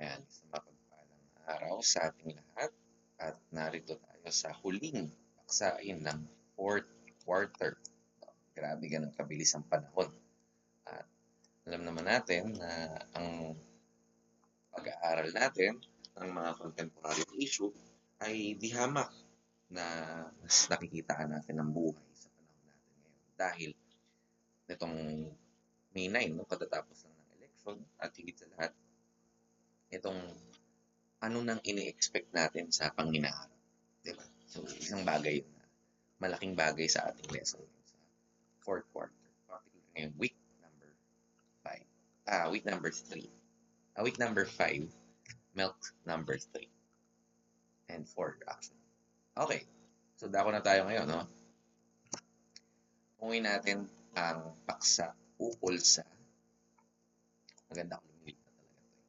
Ayan, isang mapagpalang araw sa ating lahat at narito tayo sa huling paksain ng fourth quarter. Grabe ganun kabilis ang panahon. At alam naman natin na ang pag-aaral natin ng mga contemporary issue ay di hamak na mas nakikitaan natin ng buhay sa panahon natin ngayon. Dahil nitong May 9, no, katatapos lang ng election at higit sa lahat, itong ano nang ini-expect natin sa panginaharap. Diba? So, isang bagay yun malaking bagay sa ating lesson sa fourth quarter. Particularly ngayon, week number 5. Ah, week number 3. Ah, week number 5, milk number 3. And 4, actually. Okay. So, dako na tayo ngayon, no? Umuwi natin ang paksa ukol sa maganda ko lumilip na talaga to. eh.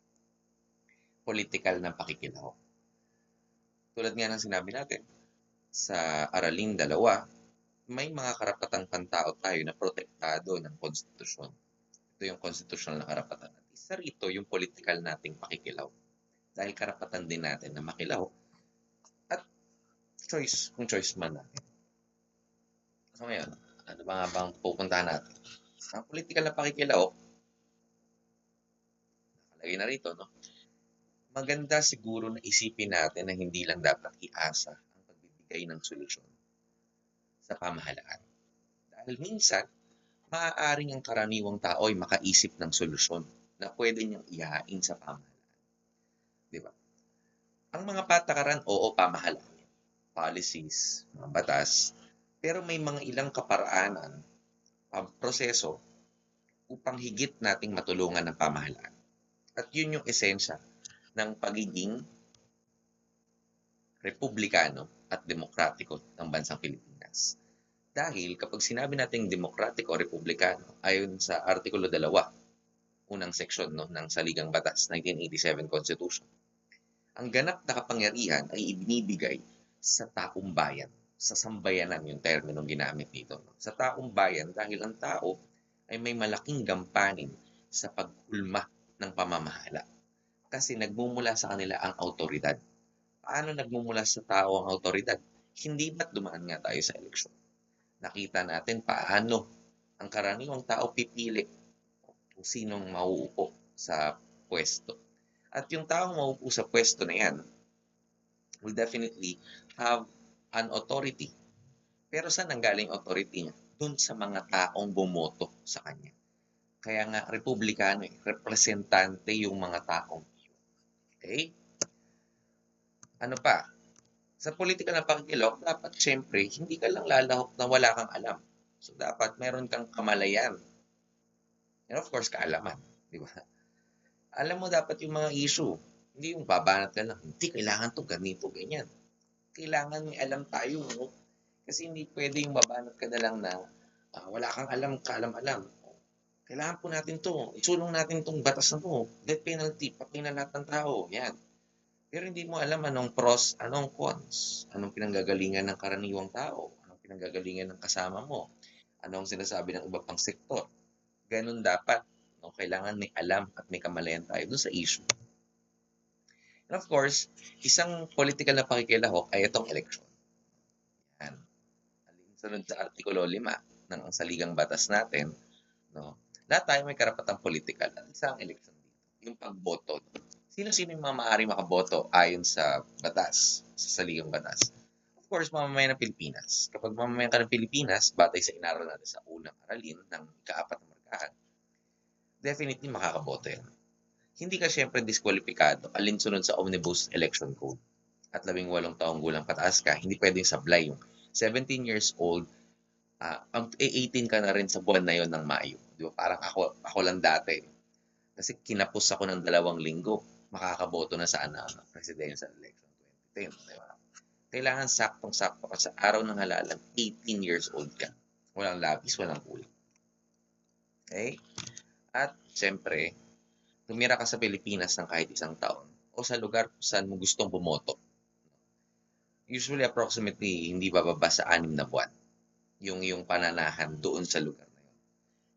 Political na pakikilaw. Tulad nga ng sinabi natin, sa Araling Dalawa, may mga karapatang pantao tayo na protektado ng konstitusyon. Ito yung konstitusyonal na karapatan. At isa rito yung political nating pakikilaw. Dahil karapatan din natin na makilaw at choice, kung choice man natin. So ngayon, ano ba nga bang pupuntahan natin? Ang political na pakikilaw, nakalagay na rito, no? Maganda siguro na isipin natin na hindi lang dapat iasa ang pagbibigay ng solusyon sa pamahalaan. Dahil minsan, maaaring ang karaniwang tao ay makaisip ng solusyon na pwede niyang ihain sa pamahalaan. Di ba? Ang mga patakaran, oo, pamahalaan. Policies, mga batas, pero may mga ilang kaparaanan, ang proseso upang higit nating matulungan ng pamahalaan. At yun yung esensya ng pagiging republikano at demokratiko ng bansang Pilipinas. Dahil kapag sinabi nating demokratiko o republikano, ayon sa Artikulo 2, unang seksyon no, ng Saligang Batas, 1987 Constitution, ang ganap na kapangyarihan ay ibinibigay sa taong bayan, sa sambayanan yung terminong ginamit dito. No? Sa taong bayan dahil ang tao ay may malaking gampanin sa pagkulma ng pamamahala. Kasi nagmumula sa kanila ang autoridad. Paano nagmumula sa tao ang autoridad? Hindi ba't dumaan nga tayo sa eleksyon? Nakita natin paano ang karaniwang tao pipili kung sinong mauupo sa pwesto. At yung taong mauupo sa pwesto na yan will definitely have an authority. Pero saan nanggaling authority niya? Doon sa mga taong bumoto sa kanya. Kaya nga, republikano eh, representante yung mga taong. Okay? Ano pa? Sa politika ng pakikilok, dapat syempre, hindi ka lang lalahok na wala kang alam. So, dapat meron kang kamalayan. And of course, kaalaman. Di ba? Alam mo dapat yung mga issue. Hindi yung babanat ka lang. Hindi, kailangan to ganito, ganyan. Kailangan may alam tayo. No? Kasi hindi pwede yung babanat ka na lang na ah, wala kang alam, kaalam-alam. Kailangan po natin to. Isulong natin tong batas na to. Death penalty, patay na lahat ng tao. Yan. Pero hindi mo alam anong pros, anong cons, anong pinanggagalingan ng karaniwang tao, anong pinanggagalingan ng kasama mo, anong sinasabi ng iba pang sektor. Ganun dapat. No? Kailangan may alam at may kamalayan tayo dun sa issue. And of course, isang political na pakikilahok ay itong election. Yan. Alinsunod sa Artikulo 5 ng saligang batas natin, no? Lahat tayo may karapatang political at isang election dito, yung pagboto. Sino-sino yung mga maaari makaboto ayon sa batas, sa saligang batas? Of course, mamamayan ng Pilipinas. Kapag mamamayan ka ng Pilipinas, batay sa inaral natin sa unang aralin ng ikaapat na markahan, definitely makakaboto yan. Hindi ka syempre diskwalipikado alinsunod sa Omnibus Election Code at labing walong taong gulang pataas ka, hindi pwedeng sablay yung 17 years old, uh, ang 18 ka na rin sa buwan na yon ng Mayo. Di ba? Parang ako, ako lang dati. Kasi kinapos ako ng dalawang linggo, makakaboto na sa ano, presidential election 2010. Di ba? Kailangan saktong-sakto ka sa araw ng halalan, 18 years old ka. Walang labis, walang kulang. Okay? At, syempre, tumira ka sa Pilipinas ng kahit isang taon o sa lugar kung saan mo gustong bumoto. Usually, approximately, hindi bababa sa anim na buwan yung yung pananahan doon sa lugar na yun.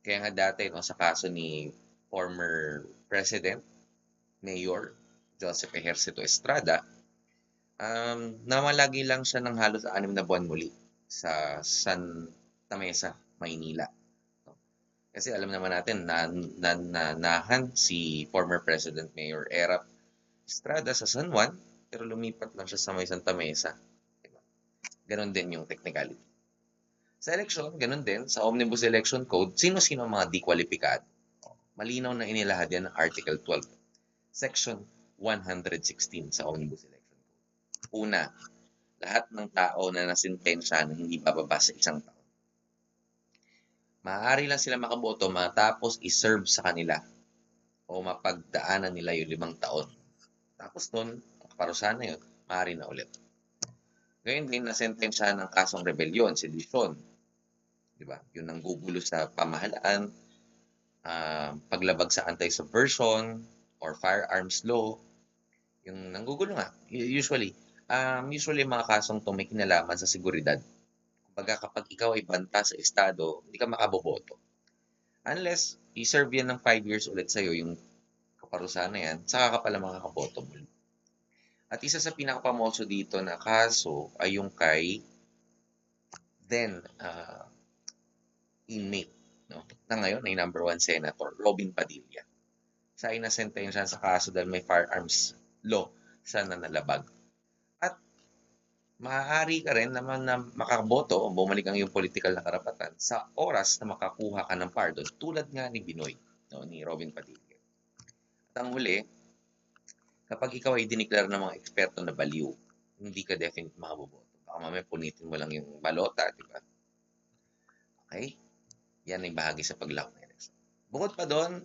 Kaya nga dati, no, sa kaso ni former president, mayor, Joseph Ejercito Estrada, um, namalagi lang siya ng halos anim na buwan muli sa Santa Mesa, Maynila. Kasi alam naman natin na, na, na nahan si former President Mayor Erap Estrada sa San Juan, pero lumipat lang siya sa may Santa Mesa. Diba? Ganon din yung technicality. Sa election, ganon din, sa Omnibus Election Code, sino-sino ang mga di-qualified? Malinaw na inilahad yan ng Article 12, Section 116 sa Omnibus Election Code. Una, lahat ng tao na nasintensya na hindi bababa sa isang taon maaari lang sila makaboto matapos i-serve sa kanila o mapagdaanan nila yung limang taon. Tapos nun, kaparusahan na yun, maaari na ulit. Ngayon din, nasentensya ng kasong rebellion, sedition. Di ba? Yung nanggugulo sa pamahalaan, uh, paglabag sa anti-subversion or firearms law, yung nanggugulo nga, usually, um, usually mga kasong to may kinalaman sa seguridad Kumbaga kapag ikaw ay banta sa estado, hindi ka makaboboto. Unless i-serve yan ng 5 years ulit sa'yo yung kaparusahan na yan, saka ka pala makakaboto muli. At isa sa pinakapamoso dito na kaso ay yung kay then uh, inmate no? na ngayon ay number one senator, Robin Padilla. Siya ay nasentensya sa kaso dahil may firearms law siya na nalabag maaari ka rin naman na makaboto o bumalik ang iyong political na karapatan sa oras na makakuha ka ng pardon tulad nga ni Binoy, no, ni Robin Padilla. At ang huli, kapag ikaw ay diniklar ng mga eksperto na baliw, hindi ka definite makaboboto. Baka mamaya punitin mo lang yung balota, di ba? Okay? Yan ay bahagi sa paglawak ng election. Bukod pa doon,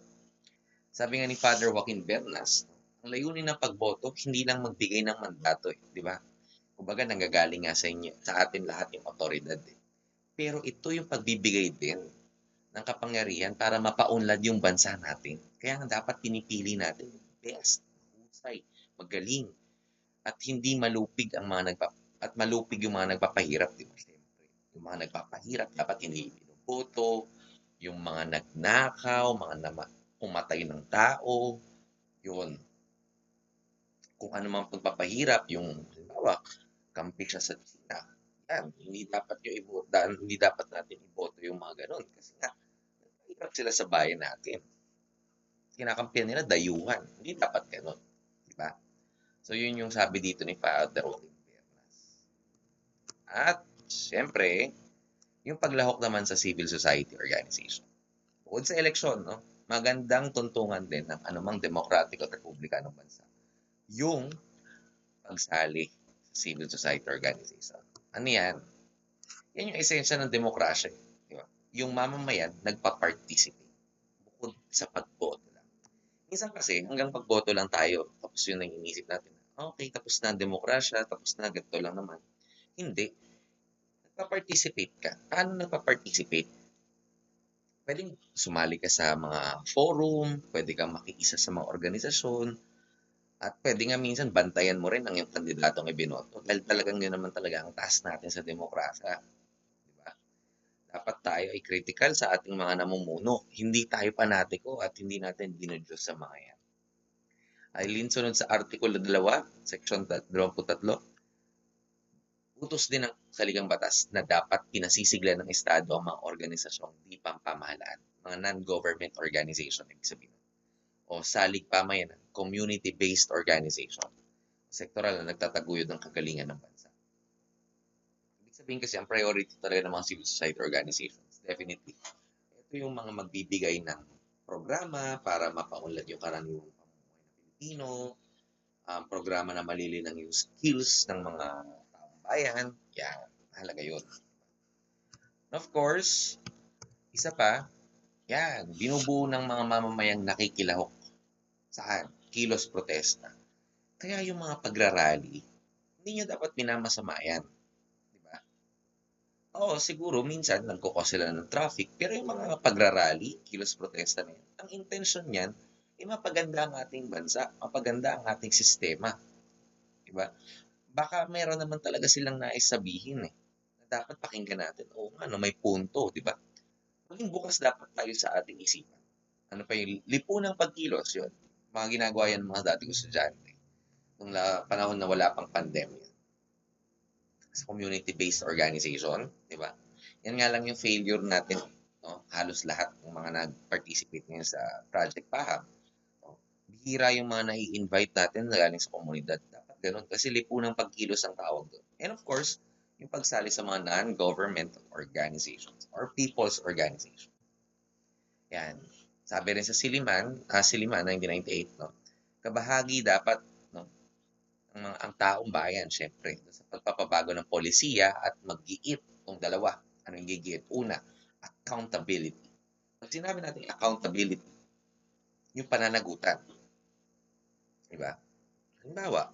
sabi nga ni Father Joaquin Bernas, ang layunin ng pagboto, hindi lang magbigay ng mandato, eh, di ba? Kumbaga, nanggagaling nga sa inyo, sa atin lahat yung otoridad. Eh. Pero ito yung pagbibigay din ng kapangyarihan para mapaunlad yung bansa natin. Kaya nga dapat pinipili natin yung best, husay, magaling, at hindi malupig ang mga nagpa at malupig yung mga nagpapahirap, di ba? Yung mga nagpapahirap dapat hindi pinuboto, yung mga nagnakaw, mga nama, ng tao, yun. Kung ano mang pagpapahirap, yung, halimbawa, kampi siya sa China. Yan, hindi dapat yung iboto, hindi dapat natin iboto yung mga ganun. Kasi nga, hirap sila sa bayan natin. Kinakampiyan nila dayuhan. Hindi dapat ganun. Diba? So, yun yung sabi dito ni Father Bernas. At, siyempre, yung paglahok naman sa civil society organization. Bukod sa eleksyon, no, magandang tuntungan din ng anumang demokratiko at republikanong bansa. Yung pagsali civil society organization. Ano yan? Yan yung esensya ng demokrasya. Di ba? Yung mamamayan nagpa-participate bukod sa pagboto lang. Minsan kasi hanggang pagboto lang tayo, tapos yun ang inisip natin. Okay, tapos na ang demokrasya, tapos na, ganito lang naman. Hindi. Nagpa-participate ka. Paano nagpa-participate? Pwedeng sumali ka sa mga forum, pwede kang makiisa sa mga organisasyon, at pwede nga minsan bantayan mo rin ang iyong kandidatong ibinoto dahil talagang yun naman talaga ang task natin sa demokrasya. Diba? Dapat tayo ay critical sa ating mga namumuno. Hindi tayo panatiko at hindi natin dinudiyos sa mga yan. Ay linsunod sa Artikulo 2, Section 23, utos din ng saligang batas na dapat pinasisigla ng Estado ang mga organisasyong di pampamahalaan, mga non-government organization, ibig sabihin o salig pamayanan, community-based organization. Sektoral na nagtataguyod ng kagalingan ng bansa. Ibig sabihin kasi ang priority talaga ng mga civil society organizations, definitely. Ito yung mga magbibigay ng programa para mapaunlad yung karaniwang pamumuhay ng Pilipino, um, programa na malilinang yung skills ng mga bayan. Yan, mahalaga yun. of course, isa pa, yan, binubuo ng mga mamamayang nakikilahok Saan? Kilos protesta. Kaya yung mga pagrarally, hindi nyo dapat minamasama yan. Di ba? Oo, siguro minsan nagkukos sila ng traffic, pero yung mga pagrarally, kilos protesta na yan, ang intention niyan, ay mapaganda ang ating bansa, mapaganda ang ating sistema. Di ba? Baka meron naman talaga silang nais sabihin eh. Na dapat pakinggan natin. Oo nga, no, may punto, di ba? Maging bukas dapat tayo sa ating isipan. Ano pa yung lipunang pagkilos yun? mga ginagawa yan mga dati ko estudyante. nung la, panahon na wala pang pandemya sa community-based organization, di ba? Yan nga lang yung failure natin, no? Halos lahat ng mga nag-participate ngayon sa Project Paham. No? Bihira yung mga nai-invite natin na galing sa komunidad. Ganun kasi lipunang pagkilos ang tawag doon. And of course, yung pagsali sa mga non-governmental organizations or people's organizations. Yan. Sabi rin sa Siliman, uh, Siliman 1998, no? Kabahagi dapat no, ang, mga, ang taong bayan, syempre, sa pagpapabago ng polisiya at mag-iit kung dalawa. Ano yung gigiit? Una, accountability. Pag sinabi natin accountability, yung pananagutan. Diba? Halimbawa,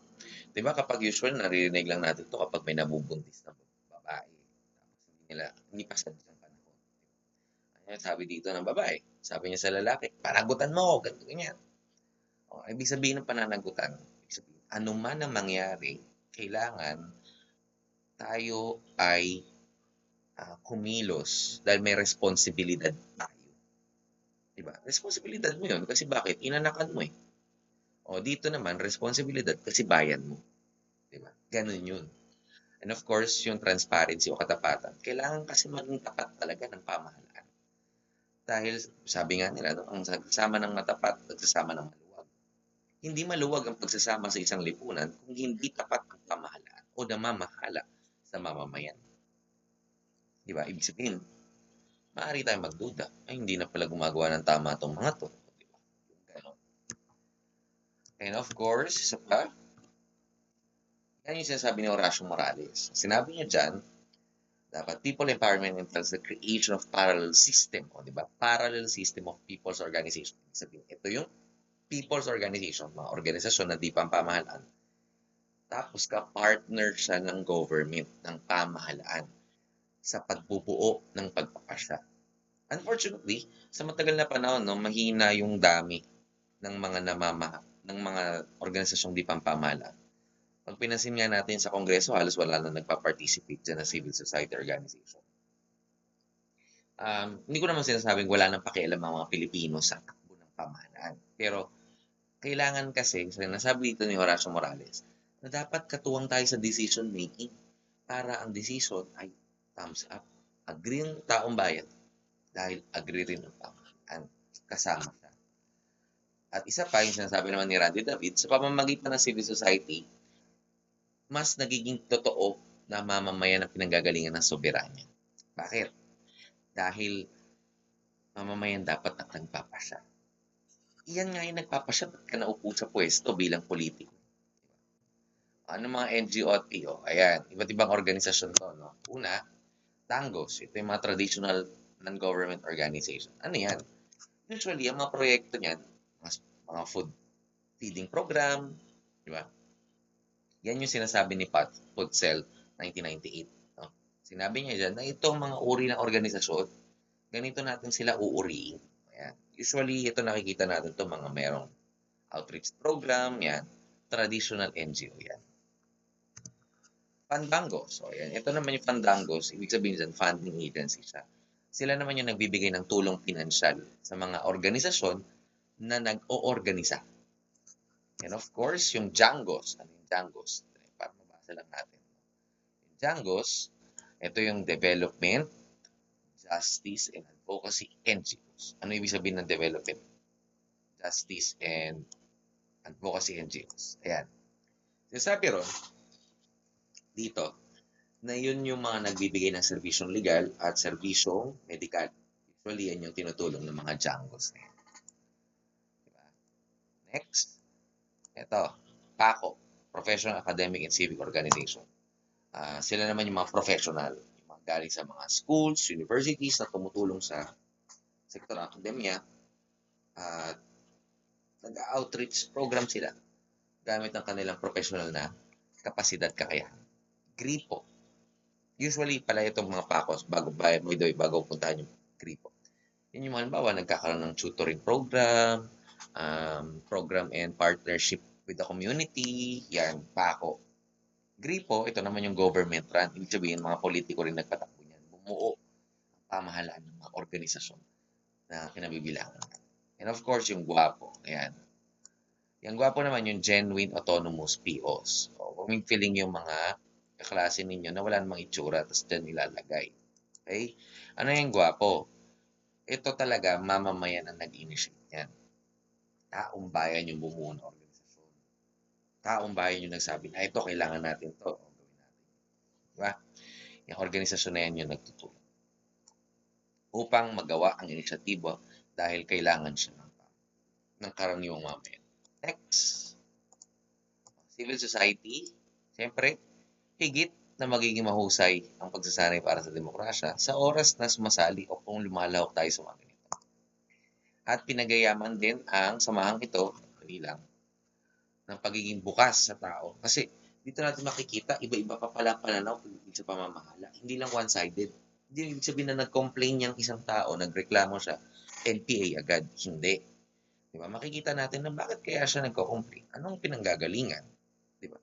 di ba kapag usual, naririnig lang natin to kapag may nabubuntis na babae. Tapos hindi nila, hindi pa sa isang panahon. Ano sabi dito ng babae? Sabi niya sa lalaki, panagutan mo, ganito, ganyan. O, ibig sabihin ng pananagutan, ibig sabihin, ano man ang mangyari, kailangan tayo ay uh, kumilos dahil may responsibilidad tayo. Diba? Responsibilidad mo yun kasi bakit? Inanakan mo eh. O dito naman, responsibilidad kasi bayan mo. Diba? Ganun yun. And of course, yung transparency o katapatan, kailangan kasi maging tapat talaga ng pamahalaan. Dahil sabi nga nila, no, ang pagsasama ng matapat, pagsasama ng maluwag. Hindi maluwag ang pagsasama sa isang lipunan kung hindi tapat ang pamahalaan o namamahala sa mamamayan. Di ba? Ibig sabihin, maaari tayong magduda, ay hindi na pala gumagawa ng tama itong mga to. And of course, isa pa, yan yung sinasabi ni Horacio Morales. Sinabi niya dyan, dapat people empowerment entails the creation of parallel system, o di ba? Parallel system of people's organization. Ibig sabihin, ito yung people's organization, mga organisasyon na di pampamahalaan. Tapos ka-partner siya ng government, ng pamahalaan sa pagbubuo ng pagpapasya. Unfortunately, sa matagal na panahon, no, mahina yung dami ng mga namama ng mga organisasyong di pampamahalaan pag pinansin nga natin sa Kongreso, halos wala na nagpa-participate dyan na civil society organization. Um, hindi ko naman sinasabing wala nang pakialam ang mga Pilipino sa takbo ng pamahalaan. Pero, kailangan kasi, nasabi dito ni Horacio Morales, na dapat katuwang tayo sa decision making para ang decision ay thumbs up. Agree ng taong bayan dahil agree rin ng pamahalaan. Kasama. At isa pa, yung sinasabi naman ni Randy David, sa pamamagitan ng civil society, mas nagiging totoo na mamamayan ang pinanggagalingan ng soberanya. Bakit? Dahil mamamayan dapat ang nagpapasya. Iyan nga yung nagpapasya ba't ka naupo sa pwesto bilang politiko. Ano mga NGO at PO? Ayan, iba't ibang organisasyon to. No? Una, Tangos. Ito yung mga traditional non-government organization. Ano yan? Usually, ang mga proyekto niyan, mga food feeding program, di ba? Yan yung sinasabi ni Pat Putzel 1998. No? Sinabi niya dyan na itong mga uri ng organisasyon, ganito natin sila uuriin. Ayan. Usually, ito nakikita natin to mga merong outreach program, yan. Traditional NGO, yan. Pandangos. So, yan. Ito naman yung Pandangos. Ibig sabihin dyan, funding agency siya. Sila naman yung nagbibigay ng tulong pinansyal sa mga organisasyon na nag-o-organisa. And of course, yung Jangos. Ano Django's. Para mabasa lang natin. Yung Django's, ito yung development, justice, and advocacy NGOs. Ano ibig sabihin ng development? Justice and advocacy NGOs. Ayan. Sinasabi ron, dito, na yun yung mga nagbibigay ng serbisyong legal at serbisyong medikal. Usually, yan yung tinutulong ng mga Django's na yan. Next, ito, PACO. Professional Academic and Civic Organization. Uh, sila naman yung mga professional, yung mga galing sa mga schools, universities na tumutulong sa sektor ng akademya at uh, nag-outreach program sila gamit ng kanilang professional na kapasidad kakayahan. Gripo. Usually pala itong mga pakos bago by the way, bago puntahan yung gripo. Yan yung mga halimbawa, nagkakaroon ng tutoring program, um, program and partnership with the community, yan, pako. Gripo, ito naman yung government run. Ibig sabihin, mga politiko rin nagpatakbo niyan. Bumuo ang pamahalaan ng mga organisasyon na kinabibilangan. And of course, yung guwapo. Ayan. Yung gwapo naman yung genuine autonomous POs. O, mong feeling yung mga kaklase ninyo na wala namang itsura tapos dyan ilalagay. Okay? Ano yung gwapo? Ito talaga mamamayan ang nag-initiate yan. Taong bayan yung bumuo ng organisasyon. Taong bayan yung nagsabi na ito, kailangan natin to. Gawin natin. Diba? Yung organisasyon na yan yung nagtutulong. Upang magawa ang inisyatibo dahil kailangan siya ng, ng karaniwang mamayan. Next. Civil society, siyempre, higit na magiging mahusay ang pagsasanay para sa demokrasya sa oras na sumasali o kung lumalahok tayo sa mga. At pinagayaman din ang samahang ito, lang, ng pagiging bukas sa tao. Kasi dito natin makikita, iba-iba pa pala pananaw sa pamamahala. Hindi lang one-sided. Hindi ibig sabihin na nag-complain yung isang tao, nagreklamo siya, NPA agad. Hindi Di ba? Makikita natin na bakit kaya siya nagko-complain. Anong pinanggagalingan? Di ba?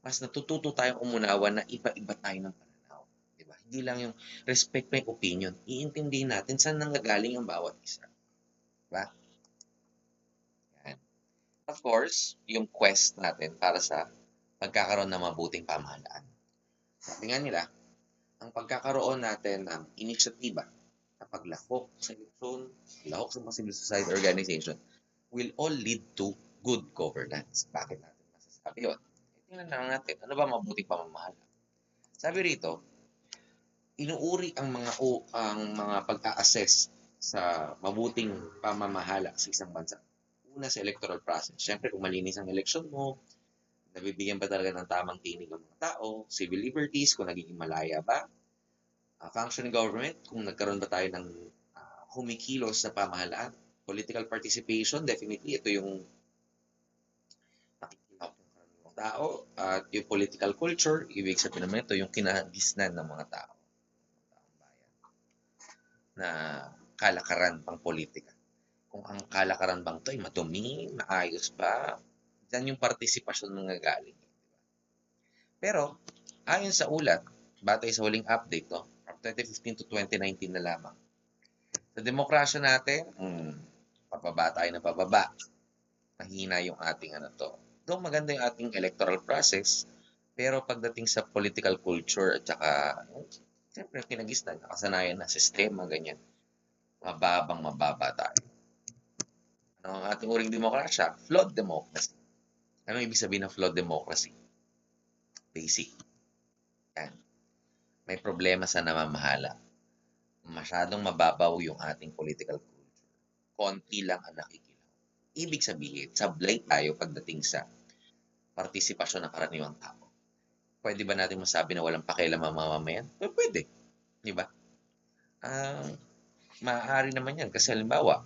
Mas natututo tayong umunawa na iba-iba tayo ng pananaw. Di ba? Hindi lang yung respect my opinion. Iintindihin natin saan nanggagaling ang bawat isa. Ba? Yan. Of course, yung quest natin para sa pagkakaroon ng mabuting pamahalaan. Sabi nila, ang pagkakaroon natin ng inisyatiba na paglahok sa eleksyon, lahok sa mga civil society organization, will all lead to good governance. Bakit natin masasabi yun? Tingnan lang natin, ano ba mabuting pamamahala? Sabi rito, inuuri ang mga o, ang mga pag-a-assess sa mabuting pamamahala sa isang bansa. Una sa electoral process. Siyempre, kung malinis ang eleksyon mo, nabibigyan ba talaga ng tamang tinig ang mga tao, civil liberties, kung nagiging malaya ba, uh, functioning government, kung nagkaroon ba tayo ng uh, humikilos na pamahalaan, political participation, definitely ito yung nakikilap ng karaniwang tao at yung political culture, ibig sabihin naman ito yung kinagisnan ng mga tao. Taong bayan. Na kalakaran pang politika. Kung ang kalakaran bang ito ay madumi, maayos pa, dyan yung partisipasyon ng nagaling. Pero, ayon sa ulat, batay sa huling update, no, from 2015 to 2019 na lamang, sa demokrasya natin, hmm, pababa tayo na pababa. Mahina yung ating ano to. Though maganda yung ating electoral process, pero pagdating sa political culture at saka, siyempre, kinagisnan, nakasanayan na sistema, ganyan. Mababang mababa tayo. Ano ang ating uring demokrasya? Flawed democracy. Ano ibig sabihin ng flawed democracy? Basic. Yan. May problema sa namamahala. Masyadong mababaw yung ating political culture konti lang ang nakikilaw. Ibig sabihin, sablay tayo pagdating sa partisipasyon ng karaniwang tao. Pwede ba natin masabi na walang pakialam ang mamamayan? Well, pwede. Di ba? Uh, maaari naman yan. Kasi halimbawa,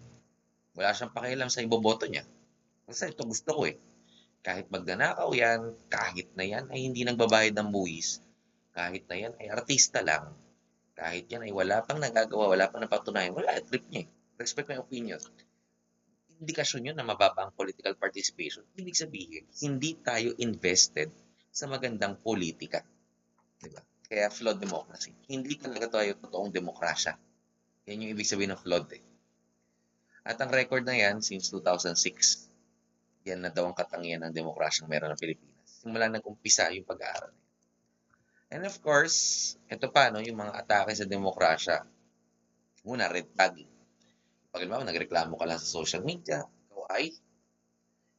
wala siyang pakialam sa iboboto niya. Kasi ito gusto ko eh. Kahit magnanakaw yan, kahit na yan ay hindi nagbabayad ng buwis, kahit na yan ay artista lang, kahit yan ay wala pang nagagawa, wala pang napatunayan, wala, trip niya eh respect my opinion, indikasyon yun na mababa ang political participation. Ibig sabihin, hindi tayo invested sa magandang politika. Diba? Kaya flawed democracy. Hindi talaga tayo totoong demokrasya. Yan yung ibig sabihin ng flawed eh. At ang record na yan, since 2006, yan na daw ang katangian ng demokrasyang meron ng Pilipinas. Simula nag-umpisa yung pag-aaral na And of course, ito pa, no, yung mga atake sa demokrasya. Una, red tagging. Pag halimbawa, nagreklamo ka lang sa social media, ikaw ay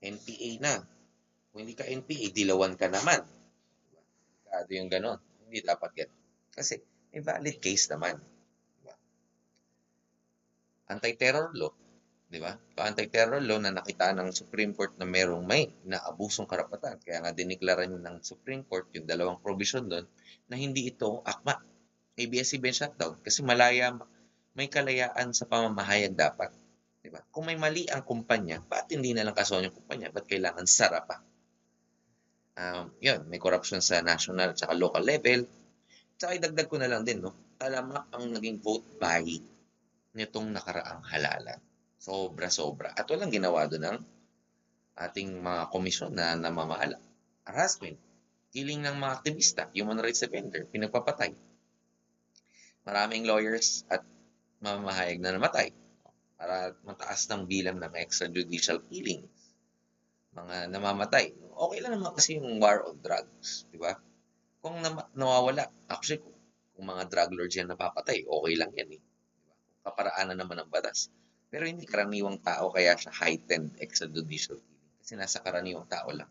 NPA na. Kung hindi ka NPA, dilawan ka naman. Diba? Kado yung ganon. Hindi dapat yan. Kasi may valid case naman. Anti-terror law. Di ba? Anti-terror law na nakita ng Supreme Court na merong may naabusong karapatan. Kaya nga diniklara ng Supreme Court yung dalawang provision doon na hindi ito akma. ABS-CBN shutdown. Kasi malaya may kalayaan sa pamamahayag dapat. Diba? Kung may mali ang kumpanya, bakit hindi na lang kasuhan yung kumpanya? Ba't kailangan sara pa? Um, yun, may corruption sa national at local level. Tsaka idagdag ko na lang din, no? Talamak ang naging vote buying nitong nakaraang halalan. Sobra-sobra. At walang ginawa doon ng ating mga komisyon na namamahala. Harassment, killing ng mga aktivista, human rights defender, pinagpapatay. Maraming lawyers at mamahayag na namatay para mataas ng bilang ng extrajudicial killings. mga namamatay. Okay lang naman kasi yung war on drugs, di ba? Kung nama- nawawala, actually, kung mga drug lords yan napapatay, okay lang yan eh. Kaparaanan naman ng batas. Pero hindi karaniwang tao kaya siya heightened extrajudicial killing. Kasi nasa karaniwang tao lang.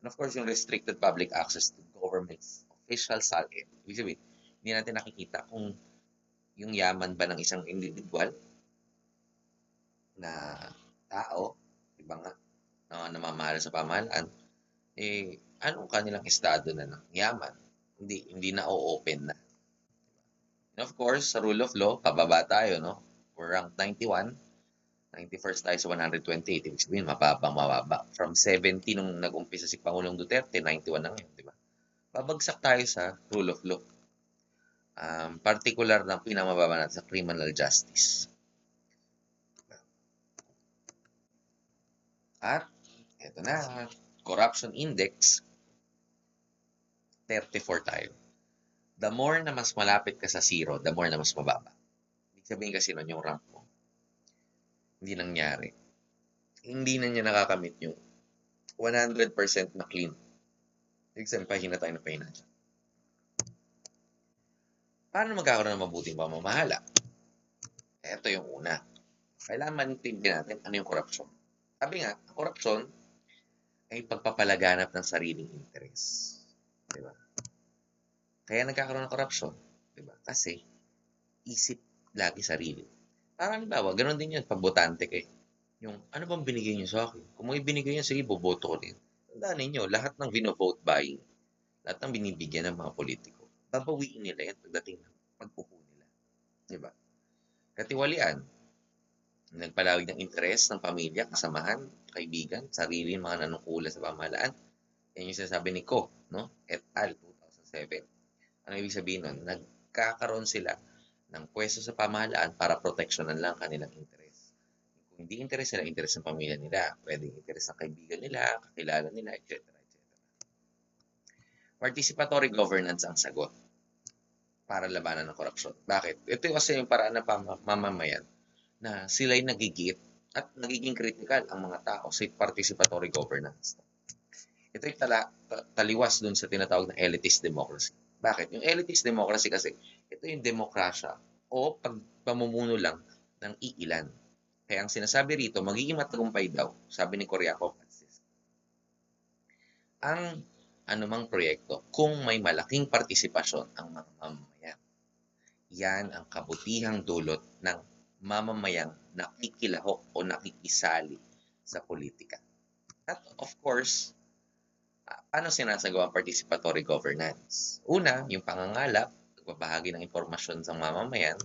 And of course, yung restricted public access to government's official salary. Ibig sabihin, hindi natin nakikita kung yung yaman ba ng isang individual na tao, iba nga, na namamahala sa pamahalaan, eh, anong kanilang estado na ng yaman? Hindi, hindi na o-open na. And of course, sa rule of law, pababa tayo, no? We're ranked 91. 91st tayo sa 128. Ibig sabihin, mababang mababa. From 70 nung nag-umpisa si Pangulong Duterte, 91 na ngayon, di ba? Babagsak tayo sa rule of law. Um, particular na pinamababa natin sa criminal justice. At, eto na, corruption index, 34 tayo. The more na mas malapit ka sa zero, the more na mas mababa. Ibig sabihin kasi nun yung rank mo. Hindi nangyari. Hindi na niya nakakamit yung 100% na clean. Ibig sabihin, pahina tayo na pahina siya. Paano magkakaroon ng mabuting pamamahala? Ito yung una. Kailangan maintindihan natin ano yung korupsyon. Sabi nga, korupsyon ay pagpapalaganap ng sariling interes. Di ba? Kaya nagkakaroon ng korupsyon. Di ba? Kasi isip lagi sarili. Parang halimbawa, ganun din yun pag botante kayo. Yung, ano bang binigay niyo sa akin? Kung may binigay niyo, sige, boboto ko rin. Tandaan ninyo, lahat ng vino-vote buying, lahat ng binibigyan ng mga politiko, babawiin nila yan pagdating ng pagpupo nila. Di ba? Katiwalian, nagpalawig ng interes ng pamilya, kasamahan, kaibigan, sarili, mga nanungkula sa pamahalaan. Yan yung sinasabi ni Ko, no? Et al. 2007. Ano ibig sabihin nun? Nagkakaroon sila ng pwesto sa pamahalaan para proteksyonan lang kanilang interes. Kung hindi interes nila, interes ng pamilya nila, pwedeng interes ng kaibigan nila, kakilala nila, etc. etc. Participatory governance ang sagot para labanan ng korupsyon. Bakit? Ito kasi yung paraan ng mamamayan na sila'y nagigit at nagiging critical ang mga tao sa participatory governance. Ito yung tala, taliwas dun sa tinatawag na elitist democracy. Bakit? Yung elitist democracy kasi, ito yung demokrasya o pagpamumuno lang ng iilan. Kaya ang sinasabi rito, magiging matagumpay daw, sabi ni Koryakov ang anumang proyekto kung may malaking partisipasyon ang mga mamamayan. Yan ang kabutihang dulot ng mamamayang nakikilahok o nakikisali sa politika. At of course, paano sinasagawa ang participatory governance? Una, yung pangangalap, pagbabahagi ng impormasyon sa mamamayan,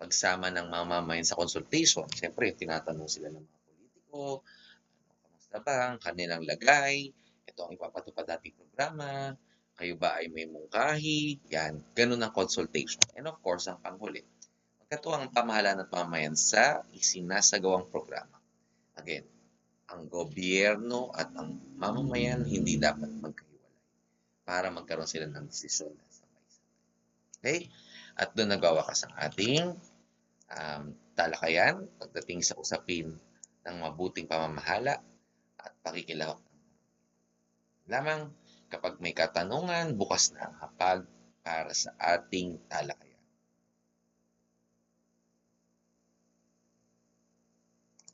pagsama ng mamamayan sa consultation. Siyempre, tinatanong sila ng mga politiko, ano, kamusta ba ang kanilang lagay, ito ang ipapatupad nating programa, kayo ba ay may mungkahi, yan, ganun ang consultation. And of course, ang panghuli, magkatuwang pamahalaan at pamayan sa isinasagawang programa. Again, ang gobyerno at ang mamamayan hindi dapat magkahiwalay para magkaroon sila ng desisyon na sabay-sabay. Okay? At doon nagwawakas ang ating um, talakayan pagdating sa usapin ng mabuting pamamahala at pakikilahok lamang kapag may katanungan, bukas na ang hapag para sa ating talakayan.